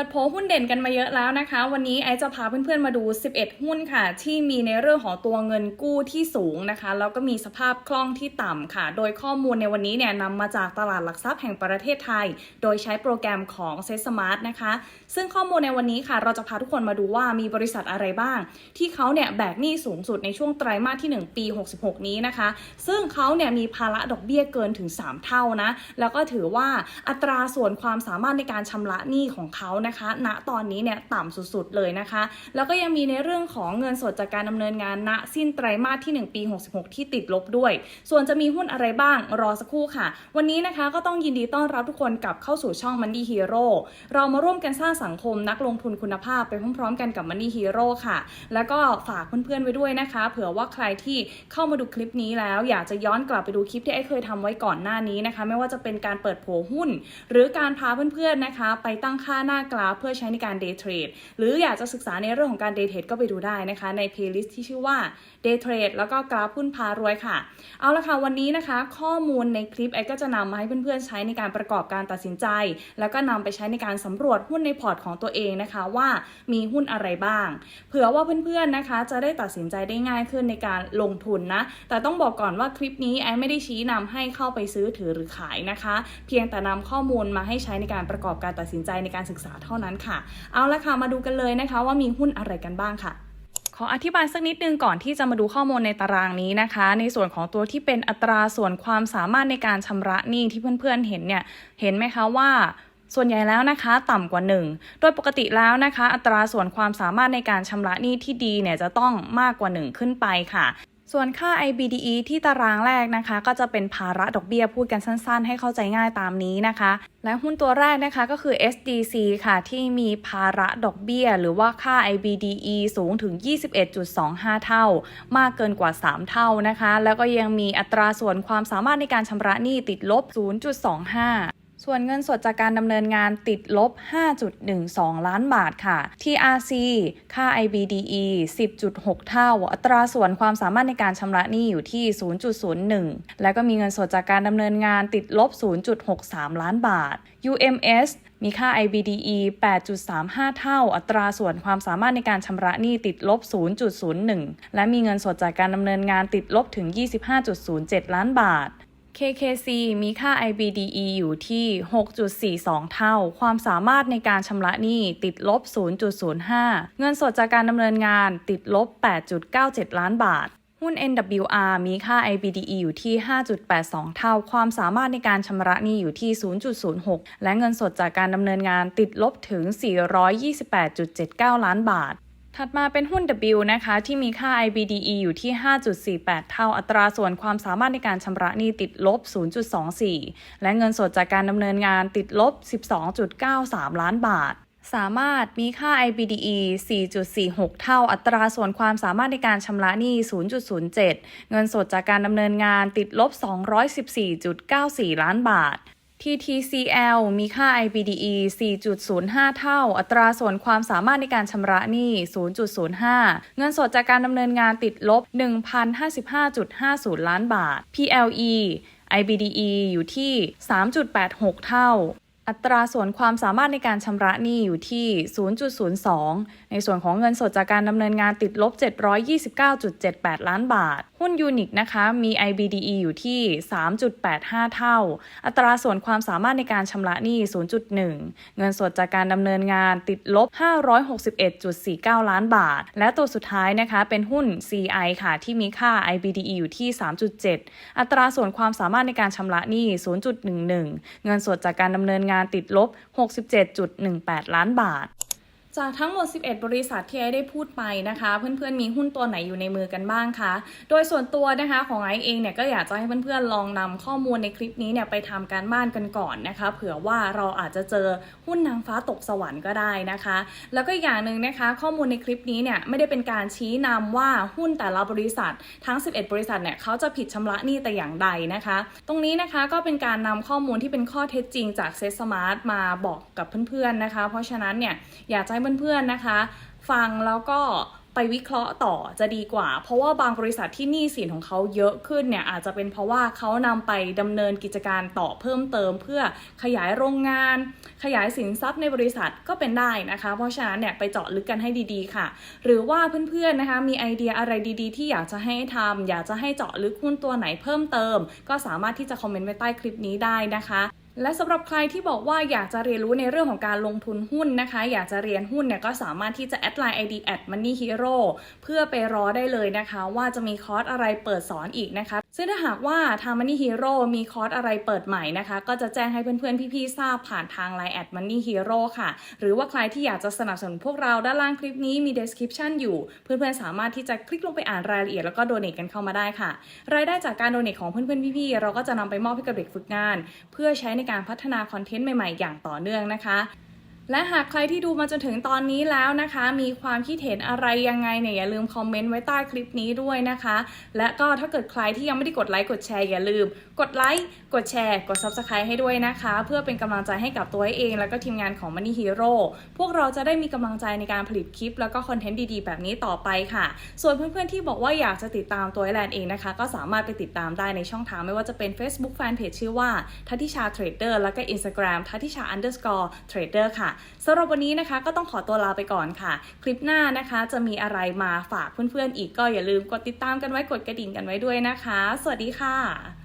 ปิดโผหุ้นเด่นกันมาเยอะแล้วนะคะ วันนี้ไอซ์จะพาเพื่อนๆมาดู 11 หุ้นค่ะ ที่มีในเรื่องของตัวเงินกู้ที่สูงนะคะ แล้วก็มีสภาพคล่องที่ต่ำค่ะ โดยข้อมูลในวันนี้เนี่ยนำมาจากตลาดหลักทรัพย์แห่งประเทศไทย โดยใช้โปรแกรมของ s e t Smart นะคะ ซึ่งข้อมูลในวันนี้ค่ะ เราจะพาทุกคนมาดูว่ามีบริษัทอะไรบ้าง ที่เขาเนี่ยแบกหนี้สูงสุดในช่วงไตรมาสที่ 1 ปี 66 นี้นะคะ ซึ่งเขาเนี่ยมีภาระดอกเบี้ยเกินถึง 3 เท่านะแล้วก็ถือว่าอัตราส่วนความสามารถในการชำระหนี้ของเขานะคะ ณตอนนี้เนี่ยต่ำสุดๆเลยนะคะ แล้วก็ยังมีในเรื่องของเงินสดจากการดำเนินงานณสิ้นไตรมาสที่ 1 ปี 66 ที่ติดลบด้วย ส่วนจะมีหุ้นอะไรบ้างรอสักครู่ค่ะ วันนี้นะคะก็ต้องยินดีต้อนรับทุกคนกลับเข้าสู่ช่อง Money Hero เรามาร่วมกันสร้างสังคมนักลงทุนคุณภาพไปพร้อมๆ กันกับ Money Hero ค่ะ แล้วก็ฝากเพื่อนๆไว้ด้วยนะคะ เผื่อว่าใครที่เข้ามาดูคลิปนี้แล้ว อยากจะย้อนกลับไปดูคลิปที่ไอ้เคยทำไว้ก่อนหน้านี้นะคะ ไม่ว่าจะเป็นการเปิดโผหุ้น หรือการพาเพื่อนๆนะคะ ไปตั้งค่าหน้ากาเพื่อใช้ในการ day trade หรืออยากจะศึกษาในเรื่องของการ day trade ก็ไปดูได้นะคะ ใน playlist ที่ชื่อว่า day trade แล้วก็กราฟหุ้นพารวยค่ะ เอาละค่ะ วันนี้นะคะ ข้อมูลในคลิปไอ้ก็จะนำมาให้เพื่อนๆใช้ในการประกอบการตัดสินใจ แล้วก็นำไปใช้ในการสำรวจหุ้นในพอร์ตของตัวเองนะคะว่ามีหุ้นอะไรบ้าง เผื่อว่าเพื่อนๆนะคะ จะได้ตัดสินใจได้ง่ายขึ้นในการลงทุนนะ แต่ต้องบอกก่อนว่าคลิปนี้ไอ้ไม่ได้ชี้นำให้เข้าไปซื้อถือหรือขายนะคะ เพียงแต่นำข้อมูลมาให้ใช้ในการประกอบการตัดสินใจในการศึกษาเท่านั้นค่ะ เอาละค่ะมาดูกันเลยนะคะ ว่ามีหุ้นอะไรกันบ้างค่ะขออธิบายสักนิดนึงก่อนที่จะมาดูข้อมูลในตารางนี้นะคะ ในส่วนของตัวที่เป็นอัตราส่วนความสามารถในการชำระหนี้ที่เพื่อนๆเห็นเนี่ยเห็นไหมคะว่าส่วนใหญ่แล้วนะคะต่ำกว่า 1 โดยปกติแล้วนะคะ อัตราส่วนความสามารถในการชำระหนี้ที่ดีเนี่ยจะต้องมากกว่า 1 ขึ้นไปค่ะ ส่วนค่า IBDE ที่ตารางแรกนะคะ ก็จะเป็นภาระดอกเบี้ยพูดกันสั้นๆ ให้เข้าใจง่ายตามนี้นะคะ และหุ้นตัวแรกนะคะก็คือ SDC ค่ะ ที่มีภาระดอกเบี้ย หรือว่าค่า IBDE สูงถึง 21.25 เท่า มากเกินกว่า 3 เท่านะคะ แล้วก็ยังมีอัตราส่วนความสามารถในการชำระหนี้ติดลบ 0.25 ส่วนเงินสดจากการดำเนินงานติดลบ 5.12 ล้านบาทค่ะ TRC ค่า IBDE 10.6 เท่า อัตราส่วนความสามารถในการชำระหนี้อยู่ที่ 0.01 แล้วก็มีเงินสดจากการดำเนินงานติดลบ 0.63 ล้านบาท UMS มีค่า IBDE 8.35 เท่า อัตราส่วนความสามารถในการชำระหนี้ติดลบ 0.01 และมีเงินสดจากการดำเนินงานติดลบถึง 25.07 ล้านบาท KKC มีค่า IBDE อยู่ที่ 6.42 เท่า ความสามารถในการชำระหนี้ติดลบ 0.05 เงินสดจากการดำเนินงานติดลบ 8.97 ล้านบาท หุ้น NWR มีค่า IBDE อยู่ที่ 5.82 เท่า ความสามารถในการชำระหนี้อยู่ที่ 0.06 และเงินสดจากการดำเนินงานติดลบถึง 428.79 ล้านบาท ถัดมาเป็นหุ้น W นะคะ ที่มีค่า IBDE อยู่ที่ 5.48 เท่าอัตราส่วนความสามารถในการชำระหนี้ติดลบ 0.24 และเงินสดจากการดำเนินงานติดลบ 12.93 ล้านบาทสามารถมีค่า IBDE 4.46 เท่า อัตราส่วนความสามารถในการชำระหนี้ 0.07 เงินสดจากการดำเนินงานติดลบ 214.94 ล้านบาท TTCL มีค่า IBDE 4.05 เท่า อัตราส่วนความสามารถในการชำระหนี้ 0.05 เงินสดจากการดำเนินงานติดลบ 1,055.50 ล้านบาท PLE IBDE อยู่ที่ 3.86 เท่า อัตราส่วนความสามารถในการชำระหนี้อยู่ที่ 0.02 ในส่วนของเงินสดจากการดำเนินงานติดลบ 729.78 ล้านบาท หุ้นยูนิคนะคะมี IBDE อยู่ที่ 3.85 เท่า อัตราส่วนความสามารถในการชำระหนี้ 0.1 เงินสดจากการดำเนินงานติดลบ 561.49 ล้านบาท และตัวสุดท้ายนะคะเป็นหุ้น CI ค่ะ ที่มีค่า IBDE อยู่ที่ 3.7 อัตราส่วนความสามารถในการชำระหนี้ 0.11 เงินสดจากการดำเนินงานติดลบ 67.18 ล้านบาท จากทั้งหมด 11 บริษัทที่ไอได้พูดไปนะคะ เพื่อนๆมีหุ้นตัวไหนอยู่ในมือกันบ้างคะ โดยส่วนตัวนะคะของไอเองเนี่ยก็อยากจะให้เพื่อนๆลองนำข้อมูลในคลิปนี้เนี่ยไปทำการบ้านกันก่อนนะคะ เผื่อว่าเราอาจจะเจอหุ้นนางฟ้าตกสวรรค์ก็ได้นะคะ แล้วก็อย่างหนึ่งนะคะ ข้อมูลในคลิปนี้เนี่ยไม่ได้เป็นการชี้นำว่าหุ้นแต่ละบริษัท ทั้ง 11 บริษัทเนี่ยเขาจะผิดชำระหนี้แต่อย่างใดนะคะ ตรงนี้นะคะก็เป็นการนำข้อมูลที่เป็นข้อเท็จจริงจากเซสมาร์ทมาบอกกับเพื่อนๆนะคะ เพราะฉะนั้นเนี่ยอยากจะเพื่อนๆนะคะ ฟังแล้วก็ไปวิเคราะห์ต่อจะดีกว่า เพราะว่าบางบริษัทที่หนี้สินของเขาเยอะขึ้นเนี่ยอาจจะเป็นเพราะว่าเขานำไปดำเนินกิจการต่อเพิ่มเติม เพื่อขยายโรงงาน ขยายสินทรัพย์ในบริษัทก็เป็นได้นะคะ เพราะฉะนั้นเนี่ยไปเจาะลึกกันให้ดีๆค่ะ หรือว่าเพื่อนๆนะคะมีไอเดียอะไรดีๆ ที่อยากจะให้ทำอยากจะให้เจาะลึกหุ้นตัวไหนเพิ่มเติม ก็สามารถที่จะคอมเมนต์ไว้ใต้คลิปนี้ได้นะคะ และสำหรับใครที่บอกว่าอยากจะเรียนรู้ในเรื่องของการลงทุนหุ้นนะคะ อยากจะเรียนหุ้นเนี่ยก็สามารถที่จะแอดไลน์ ID at money hero เพื่อไปรอได้เลยนะคะ ว่าจะมีคอร์สอะไรเปิดสอนอีกนะคะซึ่งถ้าหากว่าทาง Money Hero มีคอร์สอะไรเปิดใหม่นะคะ ก็จะแจ้งให้เพื่อนๆ พี่ๆ ทราบผ่านทาง Line at money hero ค่ะ หรือว่าใครที่อยากจะสนับสนุนพวกเราด้านล่างคลิปนี้มี description อยู่ เพื่อนๆ สามารถที่จะคลิกลงไปอ่านรายละเอียดแล้วก็โดเน a กันเข้ามาได้ค่ะ รายได้จากการโดเน a ของเพื่อนๆ พี่ๆ เราก็จะนำไปมอบให้กับเด็กฝึกงาน เพื่อใช้ในการพัฒนาคอนเทนต์ใหม่ๆ อย่างต่อเนื่องนะคะ และหากใครที่ดูมาจนถึงตอนนี้แล้วนะคะ มีความคิดเห็นอะไรยังไงเนี่ยอย่าลืมคอมเมนต์ไว้ใต้คลิปนี้ด้วยนะคะ และก็ถ้าเกิดใครที่ยังไม่ได้กดไลค์กดแชร์อย่าลืม กดไลค์กดแชร์ กด Subscribe ให้ด้วยนะคะ เพื่อเป็นกำลังใจให้กับตัวเอง แล้วก็ทีมงานของ Money Hero พวกเราจะได้มีกำลังใจในการผลิตคลิป แล้วก็คอนเทนต์ดีๆ แบบนี้ต่อไปค่ะ ส่วนเพื่อนๆที่บอกว่าอยากจะติดตามตัวแลนเองนะคะ ก็สามารถไปติดตามได้ในช่องทางไม่ว่าจะเป็น Facebook Fanpage ชื่อว่าทัติชาเทรดเดอร์แล้วก็ Instagram ทัติชา underscore trader ค่ะสำหรับวันนี้นะคะก็ต้องขอตัวลาไปก่อนค่ะ คลิปหน้านะคะจะมีอะไรมาฝากเพื่อนๆอีกก็อย่าลืมกดติดตามกันไว้กดกระดิ่งกันไว้ด้วยนะคะ สวัสดีค่ะ